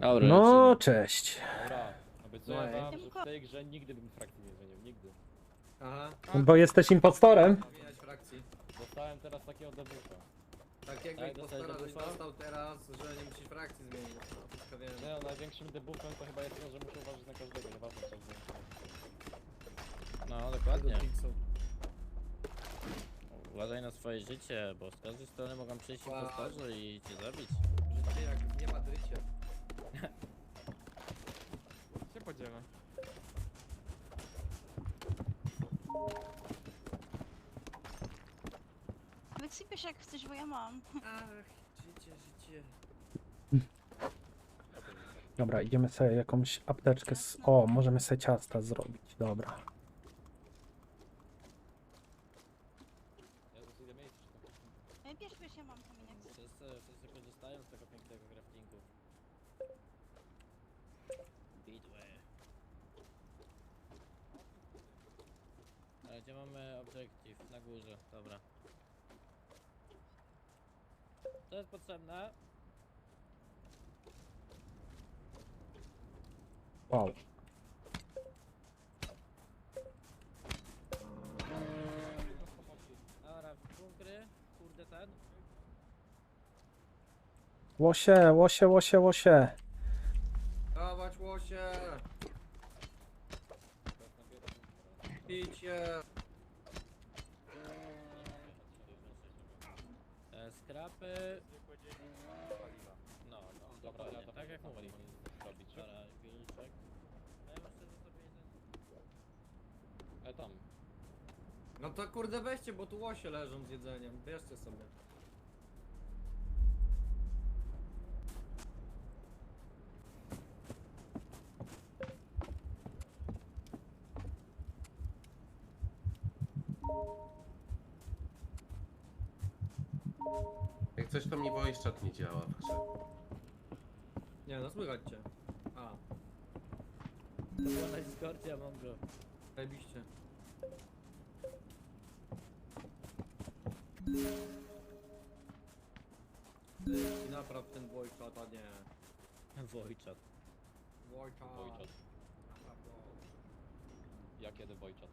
Dobra, No, lecimy. cześć. Dobra, obiecuję No wam, że w tej grze nigdy bym frakcji nie zmienił, nigdy. Aha, Bo jesteś impostorem. zmieniać frakcji. Dostałem teraz takiego debuta. Tak jakby Tak, impostora dostałeś dostał teraz, że nie musisz frakcji zmienić. No, wszystko wiem. Nie no, największym debutem to chyba jest to, że muszę uważać na każdego, nieważne co z nim. No, dokładnie. Uważaj na swoje życie, bo z każdej strony mogą przyjść Wow. impostorzy i cię zabić. Życie jak w nie Podzielę. Wysypiesz jak chcesz, bo ja mam. Ach, życie, życie. Dobra, idziemy sobie jakąś apteczkę z... O, możemy sobie ciasta zrobić, dobra. Ja zdecyduję miejsce, czy to E, Bierz, bierz, ja mam kamień jak chcesz. Wszyscy, wszyscy korzystają z tego pięknego craftingu. Speedway. Ale gdzie mamy obiektyw? Na górze, dobra. To jest potrzebne. Wow. Dobra, bunkry, kurde ten. Łosie, łosie, łosie, łosie. Dawać łosie! Picie! E, skrapy. No, no, Dobra, dokładnie, to tak jak mówili. robić. Dobra, wieliczek. No ja myślę, że sobie jeden... E tam. No to kurde weźcie, bo tu łosie leżą z jedzeniem. Bierzcie sobie. Jak coś to mi voice chat nie działa w grze. Nie no, słychać cię. A, To było na Discordzie, Mongo. zajebiście. I napraw ten Wojchat, a nie. Wojczat. Wojchat. Wojczat. Napraw go. Ja kiedy Wojczat.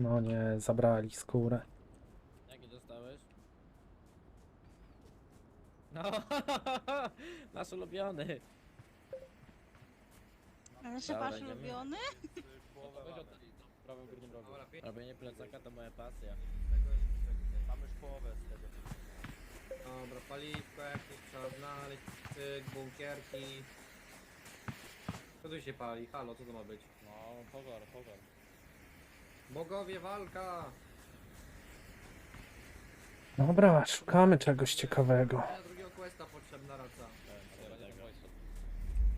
No nie, zabrali skórę. Jaki dostałeś? No, nasz ulubiony. Że Dobra, wasz idziemy. ulubiony? To weź od w prawym górnym rogu. Dobra, pięć Robienie plecaka to moja pasja. Mam już połowę z tego. Dobra, paliwko jakieś trzeba znaleźć, cyk, bunkierki. Co tu się pali? Halo, co to ma być? No, pożar, pożar. Bogowie, walka! Dobra, szukamy czegoś ciekawego. Na drugiego questa potrzebna raca.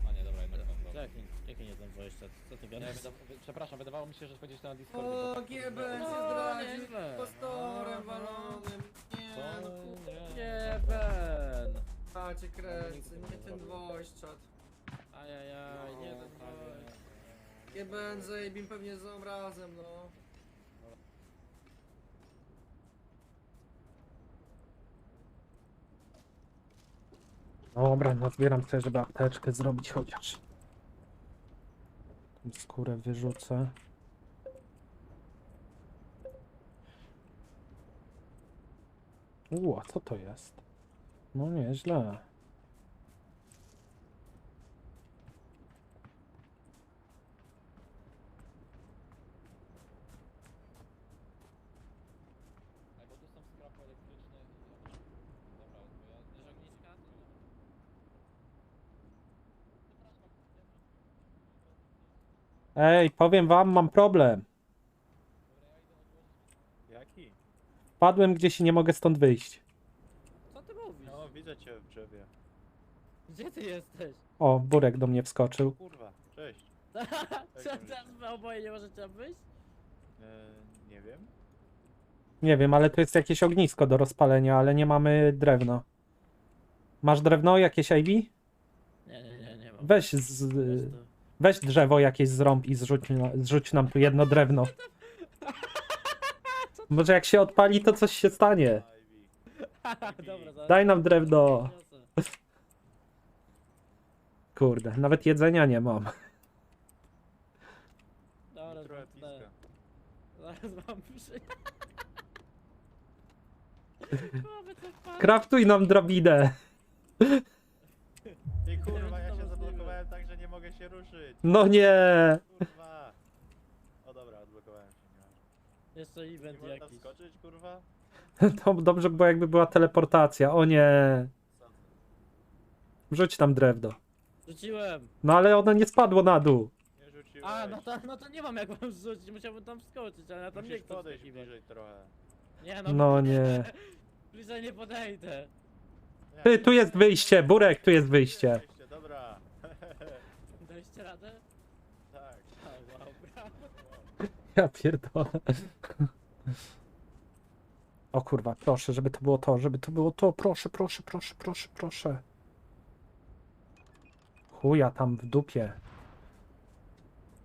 A nie, dobra, jednak tam. Dobra. Jaki, nie ten Wojczat? Co ty gadasz? przepraszam, wydawało mi się, że powiedzieć to na Discordzie. O, tak- GB No, się No, zdradził! nieźle. Postorem No, no. walonym! Nie, Co? no kurwa, Nie. Nie, Ben! cię kręcę, nie ten chat. Ajajaj, nie ten No, Wojczat. GB, zajebim pewnie z razem, no. Dobra, no zbieram sobie, żeby apteczkę zrobić chociaż. Skórę wyrzucę. U, a co to jest? No nieźle. Ej, bo tu są skrapy elektryczne i... Dobra, bo ja... Też ogniska? Ej, powiem wam, mam problem. Jaki? Wpadłem gdzieś i nie mogę stąd wyjść. Co ty mówisz? No, widzę cię w drzewie. Gdzie ty jesteś? O, Burek do mnie wskoczył. Kurwa, cześć. Co teraz wy oboje nie możecie wyjść? E, nie wiem. Nie wiem, ale to jest jakieś ognisko do rozpalenia, ale nie mamy drewna. Masz drewno, jakieś Ivy? Nie, nie, nie, nie mam. Weź, z. weź drzewo jakieś zrąb i zrzuć, zrzuć nam tu jedno drewno. Może jak się odpali, to coś się stanie. Ivy. Dobra, zaraz. Daj nam drewno. Kurde, nawet jedzenia nie mam. Dobra, Trochę zaraz, zaraz wam przy... Mamy. Kraftuj nam drabinę. Ty kurwa, ja się zablokowałem tak, że nie mogę się ruszyć. No nie. Kurwa. O dobra, odblokowałem się. Nie ma. Jeszcze Nie event można jakiś. wskoczyć, kurwa? To dobrze by było jakby była teleportacja. O nie. Wrzuć tam drewno. Rzuciłem. No ale ono nie spadło na dół. Nie rzuciłeś. A, no to, no to nie mam jak wam rzucić, musiałbym tam wskoczyć, ale ja tam nie Musisz chcę podejść wskakiwać. bliżej trochę. Nie no, No nie. bliżej nie podejdę. Nie, Ty, tu jest wyjście. Burek, tu jest wyjście. Wyjście, dobra. Daliście radę? tak. A, wow, brawo. Ja pierdolę. O kurwa, proszę, żeby to było to, żeby to było to. Proszę, proszę, proszę, proszę, proszę. Chuja tam w dupie.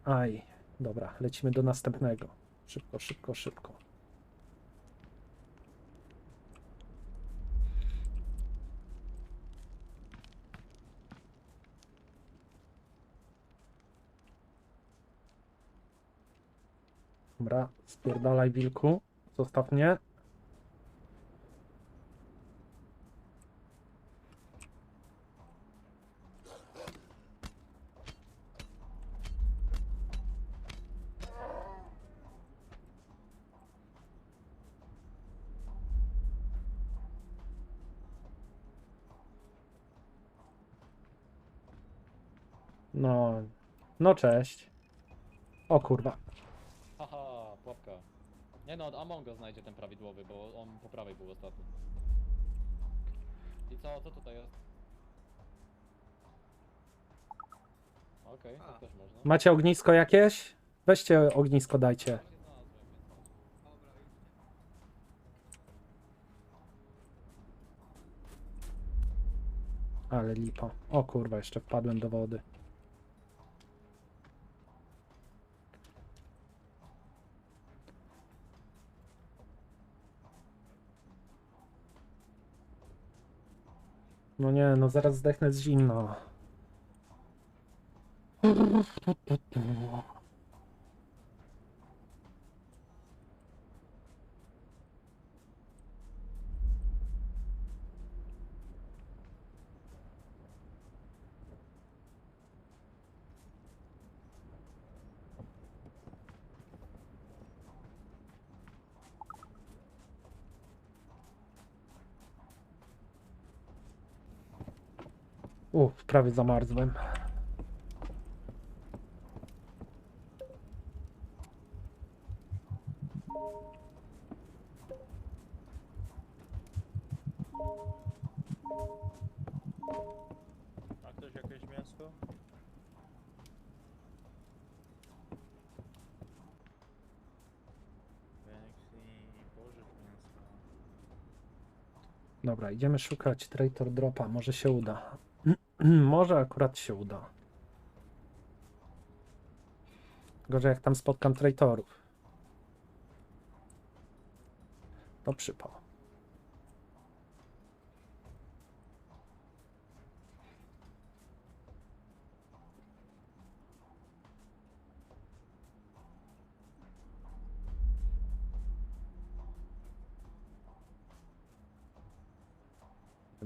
Aj, dobra, lecimy do następnego. Szybko, szybko, szybko. Dobra, spierdalaj wilku. Zostaw mnie. No, no cześć. O kurwa. Nie no, Amongo znajdzie ten prawidłowy, bo on po prawej był ostatni. I co, co tutaj jest? Okej, A. tak też można. Macie ognisko jakieś? Weźcie ognisko, dajcie. Ale lipo. O kurwa, jeszcze wpadłem do wody. No nie, no zaraz zdechnę z zimna. Uff, prawie zamarzłem. Ma ktoś jakieś mięsko? Dobra, idziemy szukać Traitor Dropa. Może się uda. Może akurat się uda. Gorzej jak tam spotkam traitorów. To przypał.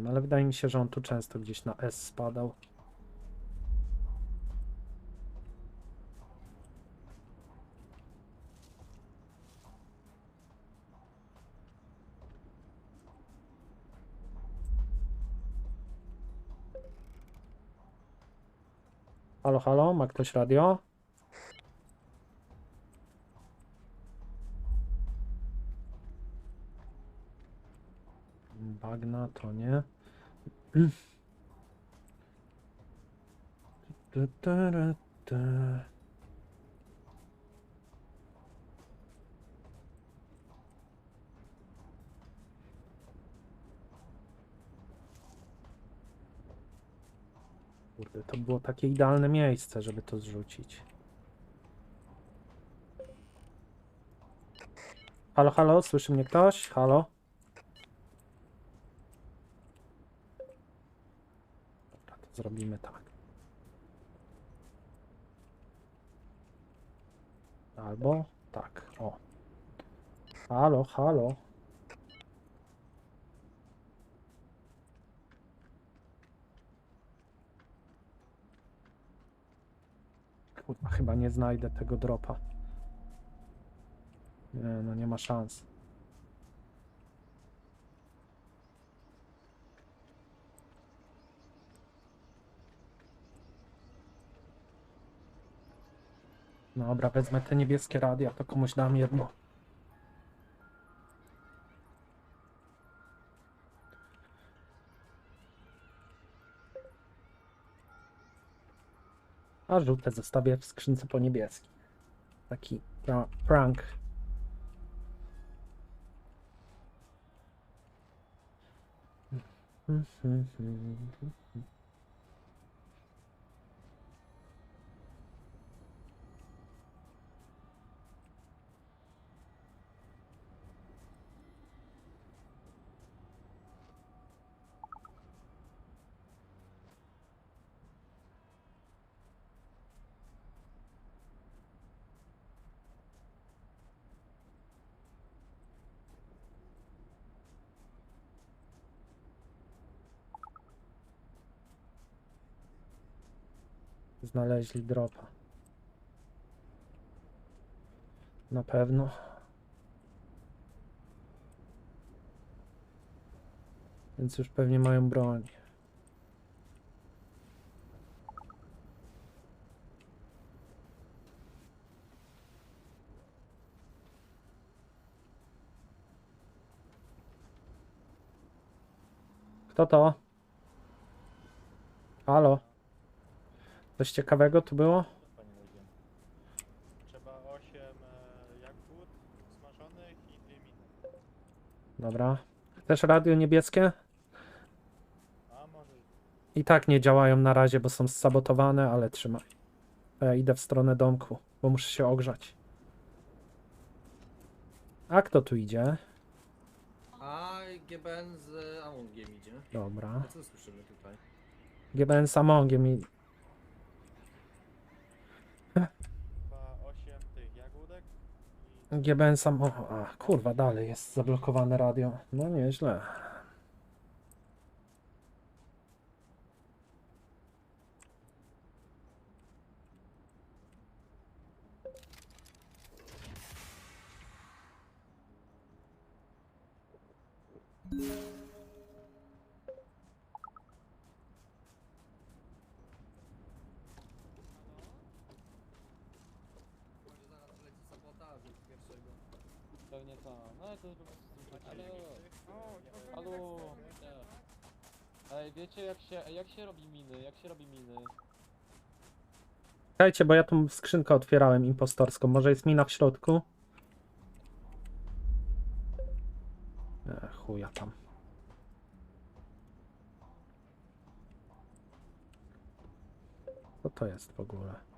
No, Ale wydaje mi się, że on tu często gdzieś na S spadał. Halo, halo, ma ktoś radio? Bagna to nie. Kurde, to było takie idealne miejsce, żeby to zrzucić. Halo, halo, słyszy mnie ktoś? Halo? Dobra, to zrobimy tak. Albo tak, o. Halo, halo. Kurwa, chyba nie znajdę tego dropa. Nie, no nie ma szans. Dobra, wezmę te niebieskie radia, to komuś dam jedno. A żółte zostawię w skrzynce po niebieskiej. Taki pra- prank. Znaleźli dropa. Na pewno. Więc już pewnie mają broń. Kto to? Halo? Coś ciekawego tu było? Trzeba 8 e, jagód smażonych i dwie miny. Dobra. Chcesz radio niebieskie? A może I tak nie działają na razie, bo są sabotowane, ale trzymaj. Ja idę w stronę domku, bo muszę się ogrzać. A kto tu idzie? A GBN z Amongiem idzie. Dobra. A co słyszymy tutaj? GBN Samongiem i... chyba 8 tych jagódek i GBN Sam... A, kurwa, dalej jest zablokowane radio. No nieźle. Może zaraz leci sabotażu pierwszego. Pewnie tak. No ale to jest po prostu macie Ale... mixy? Halo! Nie. Ej, wiecie jak się, jak się robi miny? Jak się robi miny? Czekajcie, bo ja tą skrzynkę otwierałem impostorską. Może jest mina w środku? E, chuja tam. Co to jest w ogóle?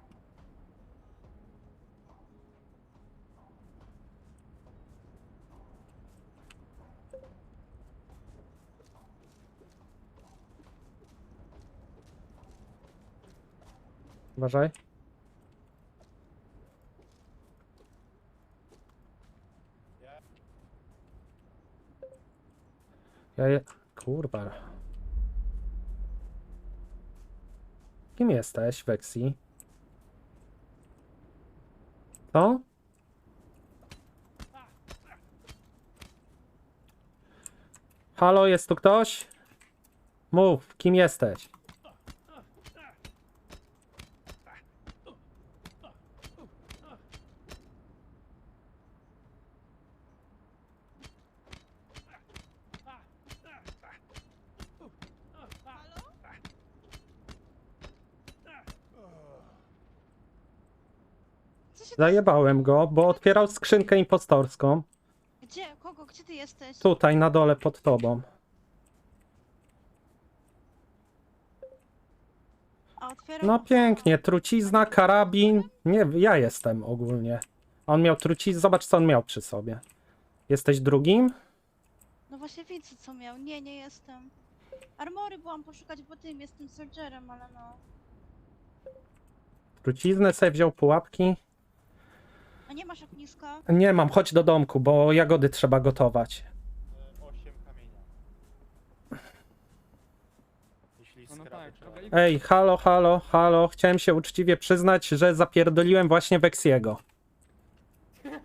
Uważaj. Ja je... Kurwa. Kim jesteś, Vexi? Co? Halo, jest tu ktoś? Mów, kim jesteś? Zajebałem go, bo otwierał skrzynkę impostorską. Gdzie? Kogo? Gdzie ty jesteś? Tutaj na dole pod tobą. A otwieram... No pięknie, trucizna, karabin. Nie, ja jestem ogólnie. On miał truciznę, zobacz co on miał przy sobie. Jesteś drugim? No właśnie widzę co miał. Nie, nie jestem. Armory byłam poszukać, bo tym jestem soldierem, ale no. Truciznę sobie wziął pułapki? A nie masz ogniska? Nie mam, chodź do domku, bo jagody trzeba gotować. 8 kamienia. Jeśli No, no tak, trzeba. trochę- Ej, halo, halo, halo. Chciałem się uczciwie przyznać, że zapierdoliłem właśnie Weksiego. Dobrze.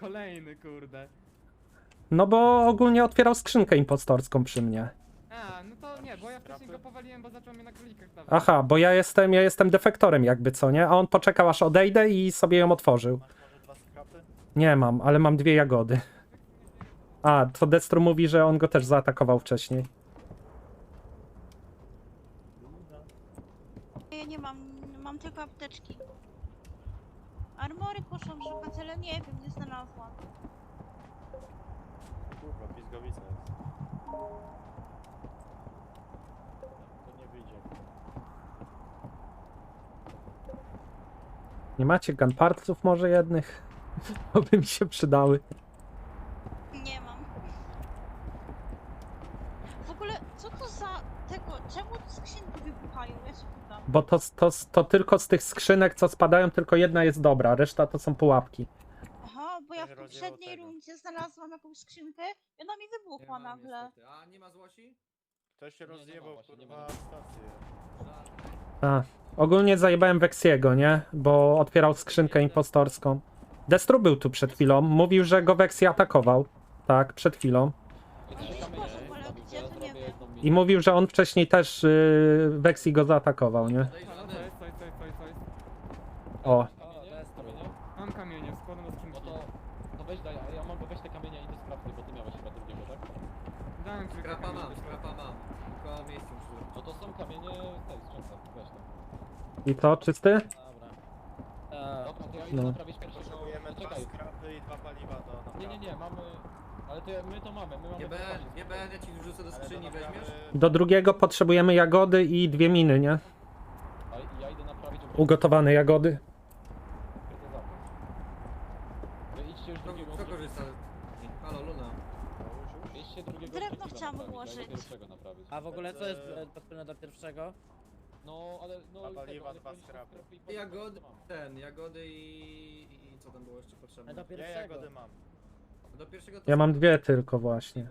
Kolejny, kurde. No bo ogólnie otwierał skrzynkę impostorską przy mnie. Bo ja wcześniej go powaliłem, bo zaczął mnie na królikach dawać. Aha, bo ja jestem, ja jestem defektorem jakby, co nie? A on poczekał aż odejdę i sobie ją otworzył. Masz może dwa skrapy? Nie mam, ale mam dwie jagody. A, to Destro mówi, że on go też zaatakował wcześniej. Ja nie mam, mam tylko apteczki. Armory poszłam szukać, ale nie wiem, nie znalazłam. Kurwa, pizgowica jest. To nie wyjdzie. Nie macie gunpartów może jednych? To by mi się przydały. Nie mam. W ogóle, co to za tego, czemu skrzynki wybuchają? Ja się pytam. Bo to, to, to tylko z tych skrzynek, co spadają, tylko jedna jest dobra, reszta to są pułapki. Aha, bo ja w poprzedniej tego. rundzie znalazłam jakąś skrzynkę i ona mi Nie wybuchła nagle. niestety. A nie ma złosi? Ktoś się rozjebał, kurwa, ma. stację. A, ogólnie zajebałem Weksiego, nie? Bo otwierał skrzynkę impostorską. Destru był tu przed chwilą, mówił, że go Weksi atakował. Tak, przed chwilą. I mówił, że on wcześniej też yy, Weksi go zaatakował, nie? Halo, co Podejrzany. jest, co jest, co jest, co jest, co jest? O, Kamienie? jest to. Kamienie? Mam kamienie, składam do skrzynki. No to, to weź daj, a ja mogę weź te kamienie i do sprawcy, bo ty miałeś chyba drugiego, tak? Dałem ci Skrapa kamienie mam, do skrapa mam. Tylko miejsce muszę zrobić. No to są kamienie w tej skrzynce, weź to. I to czysty? Dobra. Eee, Dobra, to ja idę No. naprawić pierwszego. Potrzebujemy dwa Czekaj. skrapy i dwa paliwa do naprawy. Nie, nie, nie, mamy... Ale to ja- my to mamy, my mamy... GBN, postawić. GBN, ja ci wrzucę do Ale do skrzyni, naprawy- weźmiesz? Do drugiego potrzebujemy jagody i dwie miny, nie? A ja idę naprawić... Ugotowane jagody. Wy idźcie już Kto, drugiego... kto korzysta? Halo, Luna. Idźcie drugiego Drewno chciałam naprawić, ja ułożyć. idę pierwszego naprawić. A w ogóle co jest e, do pierwszego? No, ale... No, A i paliwa, dwa skrapy. i Jagody, ten, jagody i... i co tam było jeszcze A potrzebne? do Ja pierwszego. jagody mam. Do pierwszego to Ja mam dwie tylko właśnie.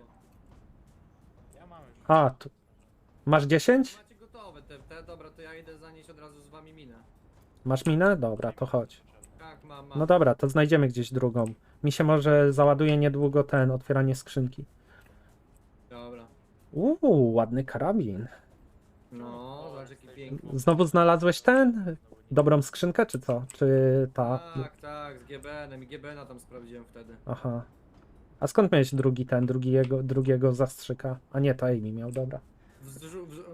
Ja mam już. A, tu. Masz 10? Macie gotowe te, te, dobra, to ja idę zanieść od razu z wami minę. Masz minę? Dobra, to chodź. Tak, mam, mam. No dobra, to znajdziemy gdzieś drugą. Mi się może załaduje niedługo ten, otwieranie skrzynki. Dobra. Uuu, ładny karabin. No. Znowu znalazłeś ten? Dobrą skrzynkę, czy co? Czy ta? Tak, tak, z GBN-em i GBN-a tam sprawdziłem wtedy. Aha. A skąd miałeś drugi ten, drugiego, drugiego zastrzyka? A nie, to Amy miał, dobra.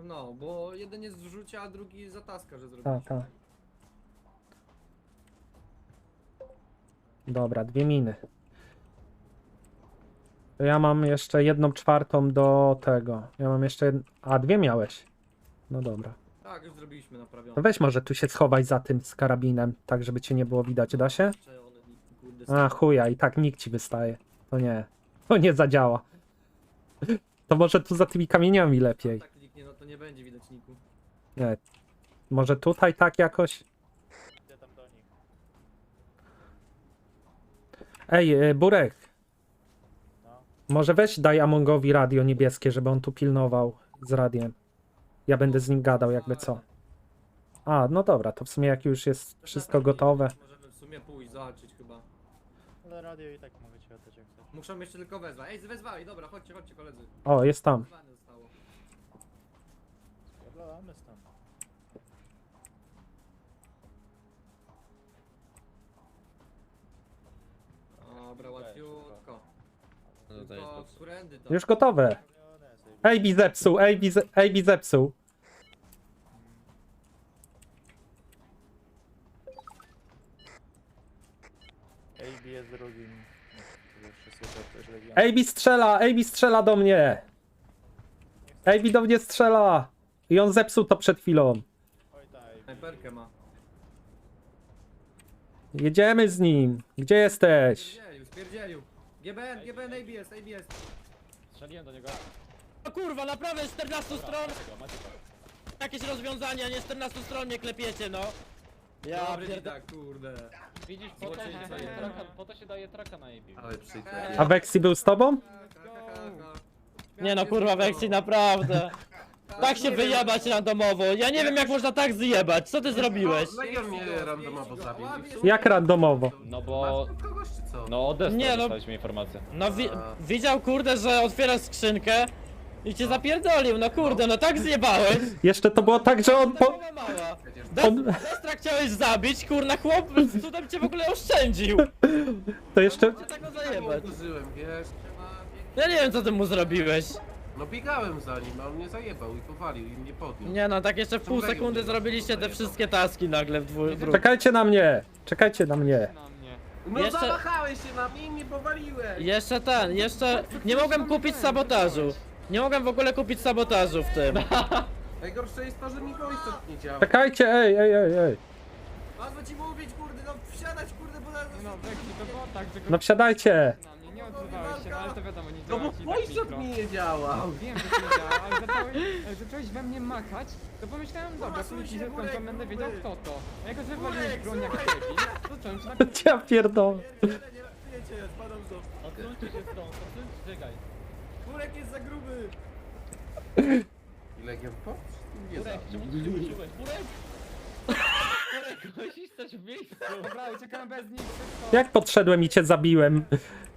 No, bo jeden jest w rzucie, a drugi za taska, że Tak, zrobiliśmy. tak. Dobra, dwie miny. To ja mam jeszcze jedną czwartą do tego. Ja mam jeszcze. Jed... A, dwie miałeś. No dobra. Tak, już zrobiliśmy naprawione. To weź może tu się schowaj za tym z karabinem, tak żeby cię nie było widać, da się? Jeszcze one, kurde, A, chuja, i tak nikt ci wystaje. To nie. To nie zadziała. To może tu za tymi kamieniami lepiej. Tak kliknie, no to nie będzie widać niku. Nie. Może tutaj tak jakoś? Idę tam do nich. Ej, y, Burek. No. Może weź daj Amongowi radio niebieskie, żeby on tu pilnował z radiem. Ja będę z nim gadał, jakby co. A, no dobra, to w sumie jak już jest wszystko gotowe. Możemy w sumie pójść, zobaczyć chyba. Ale radio i tak mogę ci oddać jak chcesz. Muszą jeszcze tylko wezwać. Ej, wezwali, dobra, chodźcie, chodźcie koledzy. O, jest tam. Wezwane zostało. Spierdolamy stąd. Dobra, łatwiutko. No Tylko jest którędy to? Już gotowe. AB zepsuł, AB, ze- AB zepsuł. AB jest drugim. Też legion. AB strzela, AB strzela do mnie. AB do mnie strzela. I on zepsuł to przed chwilą. Oj daj. Snajperkę ma. Jedziemy z nim. Gdzie jesteś? Spierdzielił, spierdzielił. GBN, GBN, ABS, ABS. Strzeliłem do niego. O kurwa, naprawdę z 14 stron! Jakieś rozwiązania, nie z 14 stron nie klepiecie, no. Ja Dobry pierd... tak, kurde. Widzisz, po to, się daje traka, po to się daje traka na. Ale przykre. A Vexi był z tobą? Nie no kurwa, Vexi, naprawdę. Tak się wyjebać randomowo. Ja nie wiem jak można tak zjebać. Co ty zrobiłeś? Legion mnie randomowo zabił. i w sumie- Jak randomowo? No bo... Masz kogoś czy co? No od Destra Nie, no- dostaliśmy informację. No wi widział kurde, że otwierasz skrzynkę i cię zapierdolił. No kurde, no tak zjebałeś. Jeszcze to było tak, że on po... Mała. On- Destra chciałeś zabić, kurna chłop z cudem cię w ogóle oszczędził. To jeszcze... Cię tak go zajebać. uderzyłem, wiesz? Ja nie wiem co ty mu zrobiłeś. No biegałem za nim, a on mnie zajebał i powalił i mnie podniósł. Nie no, tak jeszcze w pół sekundy zrobiliście te wszystkie taski nagle w dwóch. Czekajcie na mnie! Czekajcie na mnie! No Jeszcze- zamachałeś się na mnie i mnie powaliłeś! Jeszcze ten, jeszcze nie mogłem kupić sabotażu. Nie mogłem w ogóle kupić sabotażu w tym. Najgorsze jest to, że mi voice nie działa. Czekajcie, ej, ej, ej, ej! Mam co ci mówić, kurde, no wsiadać, kurde, bo zaraz... No, Becky, to było tak, że go No wsiadajcie! na mnie nie odzywałeś się, no ale to wiadomo, nie No działa bo ci tak mikro. mi nie działa! No, wiem, że to nie działa, ale zacząłeś, ale zacząłeś we mnie machać, to pomyślałem, dobra, Masuj pójdę się, z końca, Burek, będę wiedział kto to. A jak wywaliłeś broń jak słuchaj. debil, zacząłem ci na Ja pierdolę. Nie, nie ratujecie, ja spadam stąd. Odsuńcie się stąd. Burek jest za gruby. I Legion po? Nie czemu ty się musisz stać w miejscu. Dobra, uciekałem bez nich, szybko. Jak podszedłem i cię zabiłem?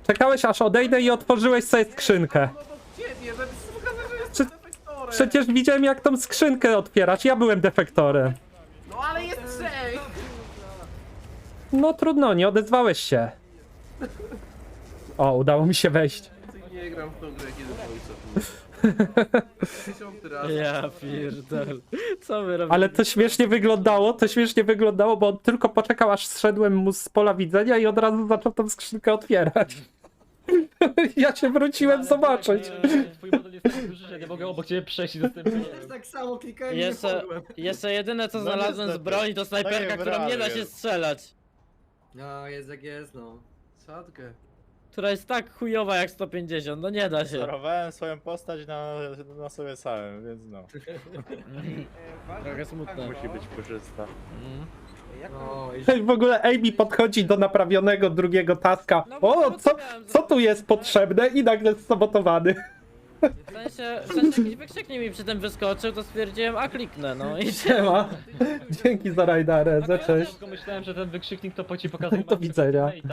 Czekałeś aż odejdę i otworzyłeś sobie skrzynkę. No do ciebie, żeby pokazać, że Prze- jestem defektorem! Przecież widziałem jak tą skrzynkę otwierać, ja byłem defektorem. No ale jest trzech! No trudno, nie odezwałeś się. O, udało mi się wejść. Nie gram w tą grę, kiedy chat Dziesiąty raz. Ja pierdol. Co wy robicie? Ale to śmiesznie wyglądało, to śmiesznie wyglądało, bo on tylko poczekał aż zszedłem mu z pola widzenia i od razu zaczął tą skrzynkę otwierać. Ja się wróciłem Ale zobaczyć. Twój model jest tak duży, że nie mogę obok ciebie przejść i dostępnie nie Też tak samo klikałem i nie Jeszcze, wpadłem. jeszcze jedyne co No znalazłem z niestety. broni to snajperka, Takie którą nie da się jest. strzelać. No, jest jak jest, no. Sadkę. Która jest tak chujowa jak 150, no nie da się. Zarowałem swoją postać na, na sobie samym, więc no. Trochę smutne. Musi być puszysta. No, i W ogóle Amy podchodzi do naprawionego drugiego taska. No O, co, co tu jest potrzebne? I nagle jest sabotowany. W sensie, w sensie jakiś wykrzyknik mi przy tym wyskoczył, to stwierdziłem, a kliknę, no i Siema. Dzięki za rajdarę, za cześć. Tylko myślałem, że ten wykrzyknik to po ci pokazuje. Do widzenia.